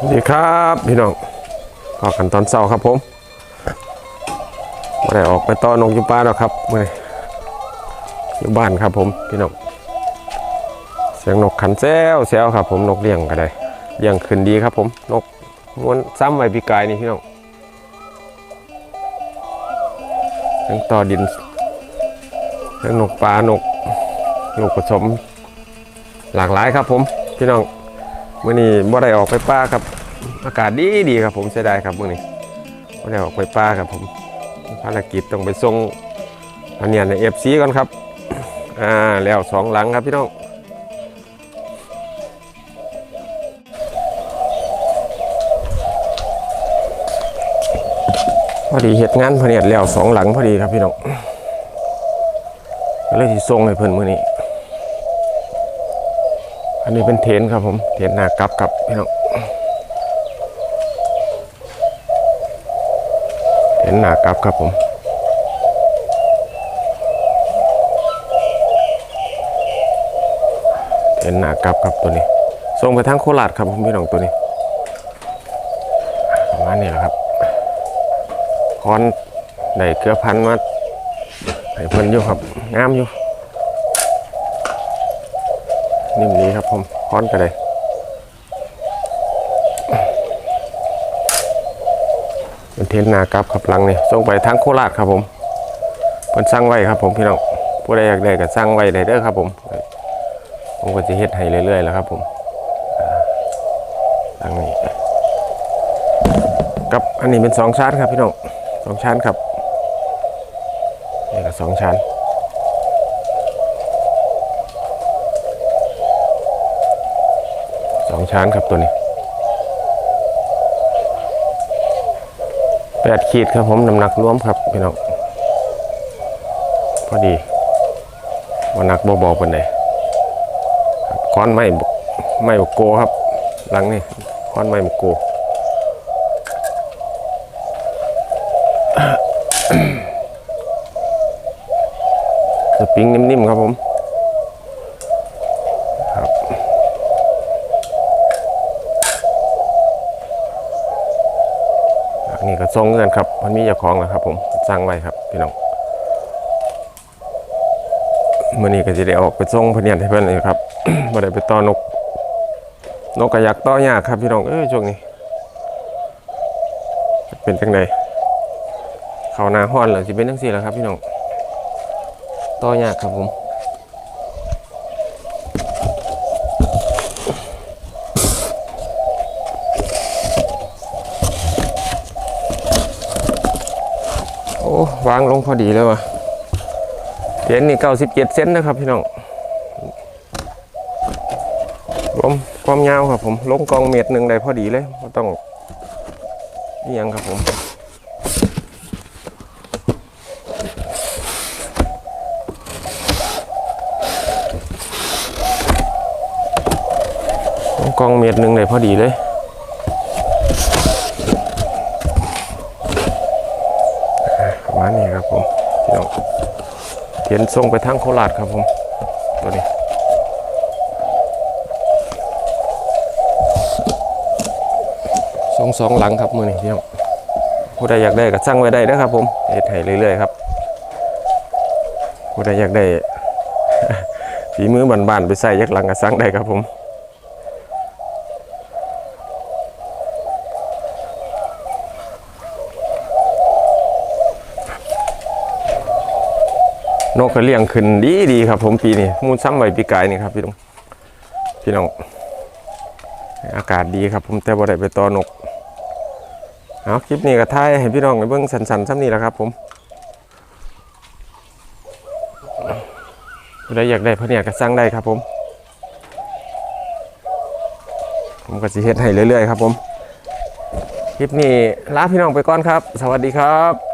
สวัสดีครับพี่น้องพอกันตอนเช้าครับผมไม่ได้ออกไปต้อนนกยู่ป่าหรอกครับมื่อนี้อยู่บ้านครับผมพี่น้องเสียงนกขันแซวแซวครับ ผมนกเลี้ยงก็ได้เลี้ยงขึ้นดีครับ ผมนกม้วนซ้ำไว้ปีกายนี่พี่น้องเสียงต่อดินเสียงนกปลานกนกผสม หลากหลายครับผมพี่น้อง มื่อนี้บ่ได้ออกไปป่าครับ อากาศดีดีครับผมเสียดายครับมื่อนี้บ่ได้ออกไปป่าครับผมภารกิจต้องไปส่งอันเนี้ยในเอฟซีก่อนครับอ่าแล้วสองหลังครับพี่น้องพอดีเหตุงานพเนียดแล้วสองหลังพอดีครับพี่น้องก็เลยที่ส่งให้เพิ่นมื่อนี้ อันนี้เป็นเทนครับผม เทนหน้ากลับครับพี่น้องเทนหน้ากลับครับผมเทนหน้ากลับครับตัวนี้ส่งไปทางโคราชครับผมพี่น้องตัวนี้ประมาณนี้แหละครับคอนได้เกลือพันมาให้เพิ่นอยู่ครับงามอยู่ นิ่มนี้ครับผมค้อนกันเลยเป็นเทนนากลับขับลังนี่ส่งไปทางโคราชครับผมเพิ่นสร้างไว้ครับผมพี่น้องผู้ใดอยากได้ก็สร้างไว้ได้เด้อครับผมผมก็จะเฮ็ดให้เรื่อยๆแล้วครับผมอ่าหลังนี้กับอันนี้เป็นสองชั้นครับพี่น้องสองชั้นครับนี่ก็สองชั้น ชั้นครับตัวนี้แปดขีดครับผมน้ำหนักรวมครับพี่น้องพอดีวันนักบอบๆกันเลยค้อนไม้ไม้บกโกครับ หลังนี่ค้อนไม้บกโกสปริงนิ่มๆครับผม อันนี้ก็ทรงเงินครับมันมีเจ้าของแล้วครับ ผมสร้างไว้ครับพี่น้องมื่อนี้ก็จะได้ออกไปส่งพเนียนให้เพื่อนเลยครับบ่ได้ไปต่อนก นกกระยักต่อยากครับพี่น้องเอ้ยช่วงนี้ เป็นจังไดเขานาห้อนเลยจะเป็นจังสี่แล้วครับพี่น้องต่อยากครับผม วางลงพอดีเลยวะเหรียญนี่เก้าสิบเจ็ดเซนนะครับพี่น้องรวมความยาวครับผมลงกองเมตรหนึ่งได้พอดีเลยไม่ต้องนี่ยังครับผมลงกองเมตรหนึ่งได้พอดีเลย ประมาณนี้ครับ ผมพี่น้องเทียนส่งไปทางโคราชครับผม ตัวนี้สองสองหลังครับมือนี้พี่น้องผู้ใดอยากได้ก็สั่งไว้ได้นะครับผมเฮ็ดให้เรื่อยๆครับผู้ใดอยากได้ฝีมือบ้านๆไปใส่ยักหลังก็สั่งได้ครับผม นกก็เลี้ยงขึ้นดีดีครับ ผมปีนี้มูลซ้ำไว้ปีกายนี่ครับพี่น้องพี่น้องอากาศดีครับ ผมแต่บ่ได้ไปต่อนกเอาคลิปนี้ก็ถ่ายให้พี่น้องในเบื้องสันๆซ้ำนี่แหละครับ ผมผู้ใดอยากได้พะเนี่ยก็สั่งได้ครับ ผม ผมก็สิเฮ็ดให้เรื่อยๆครับ ผมคลิปนี้ลาพี่น้องไปก่อนครับ สวัสดีครับ